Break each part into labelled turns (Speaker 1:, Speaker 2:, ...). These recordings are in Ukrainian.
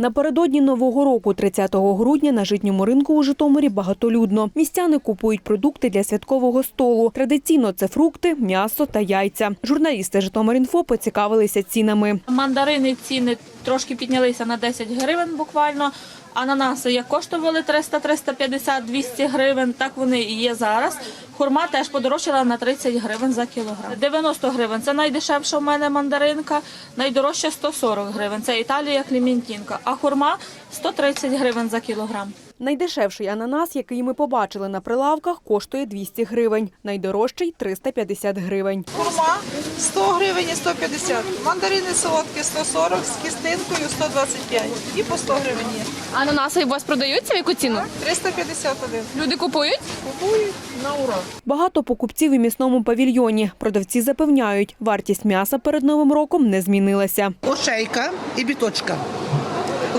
Speaker 1: Напередодні нового року, 30 грудня, на житньому ринку у Житомирі багатолюдно. Містяни купують продукти для святкового столу. Традиційно це фрукти, м'ясо та яйця. Журналісти Житомирінфо поцікавилися цінами.
Speaker 2: Мандарини ціни трошки піднялися на 10 гривень буквально. Ананаси як коштували 300, 350, 200 гривень, так вони і є зараз. Хурма теж подорожчала на 30 гривень за кілограм. 90 гривень це найдешевша в мене мандаринка, найдорожча 140 гривень. Це Італія Кліментінка. А хурма 130 гривень за кілограм.
Speaker 1: Найдешевший ананас, який ми побачили на прилавках, коштує 200 гривень. Найдорожчий – 350 гривень.
Speaker 3: Хурма 100 гривень і 150. Мандарини солодкі 140 з кістинкою 125. І по 100 гривень є.
Speaker 4: Ананаси у вас продаються в яку ціну?
Speaker 3: 351.
Speaker 4: Люди купують?
Speaker 3: Купують на ура.
Speaker 1: Багато покупців у місному павільйоні. Продавці запевняють, вартість м'яса перед Новим роком не змінилася.
Speaker 5: Ошейка і біточка.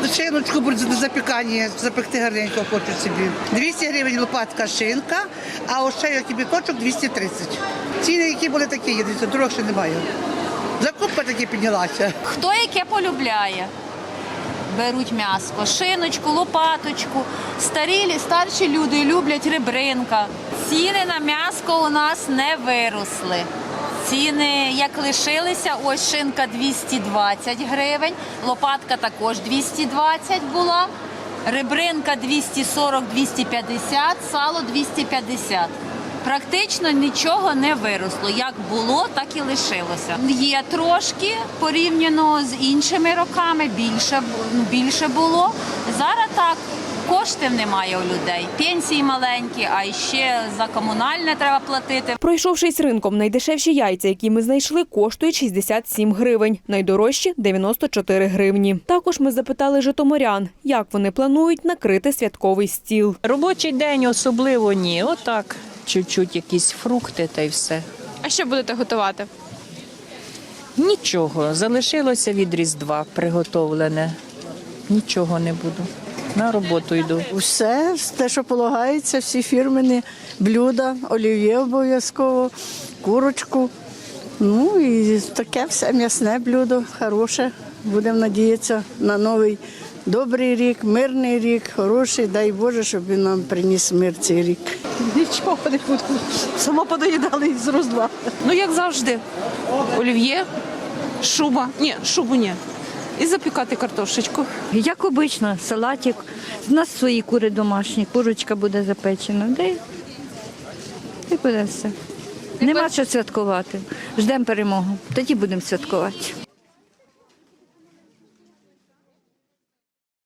Speaker 5: Шиночку будуть за запікання, запекти гарненько хочуть собі. 200 гривень лопатка шинка, а ошейок і біточок 230. Ціни, які були такі, є, дивіться, дорожче немає. Закупка таки піднялася.
Speaker 6: Хто яке полюбляє? Беруть м'яско, шиночку, лопаточку. Старі, старші люди люблять ребринка. Ціни на м'яско у нас не виросли. Ціни як лишилися, ось шинка 220 гривень, лопатка також 220 була, ребринка 240-250, сало 250. Практично нічого не виросло. Як було, так і лишилося. Є трошки порівняно з іншими роками, більше, ну, більше було. Зараз так. Коштів немає у людей, пенсії маленькі, а ще за комунальне треба платити.
Speaker 1: Пройшовшись ринком, найдешевші яйця, які ми знайшли, коштують 67 гривень. Найдорожчі – 94 гривні. Також ми запитали житомирян, як вони планують накрити святковий стіл.
Speaker 7: Робочий день особливо ні. Отак, чуть-чуть якісь фрукти та й все.
Speaker 4: А що будете готувати?
Speaker 7: Нічого, залишилося від Різдва приготовлене. Нічого не буду. На роботу йду.
Speaker 8: Все, те, що полагається, всі фірмені блюда, олів'є обов'язково, курочку. Ну і таке все м'ясне блюдо, хороше. Будемо надіятися на новий добрий рік, мирний рік, хороший. Дай Боже, щоб він нам приніс мир цей рік.
Speaker 3: Нічого не буду. Само подоїдали із роздва.
Speaker 9: Ну, як завжди, олів'є, шуба. Ні, шубу ні. І запікати картошечку.
Speaker 10: Як обично, салатик. У нас свої кури домашні, курочка буде запечена. Де і і буде все. Нема що святкувати. Ждемо перемогу. Тоді будемо святкувати.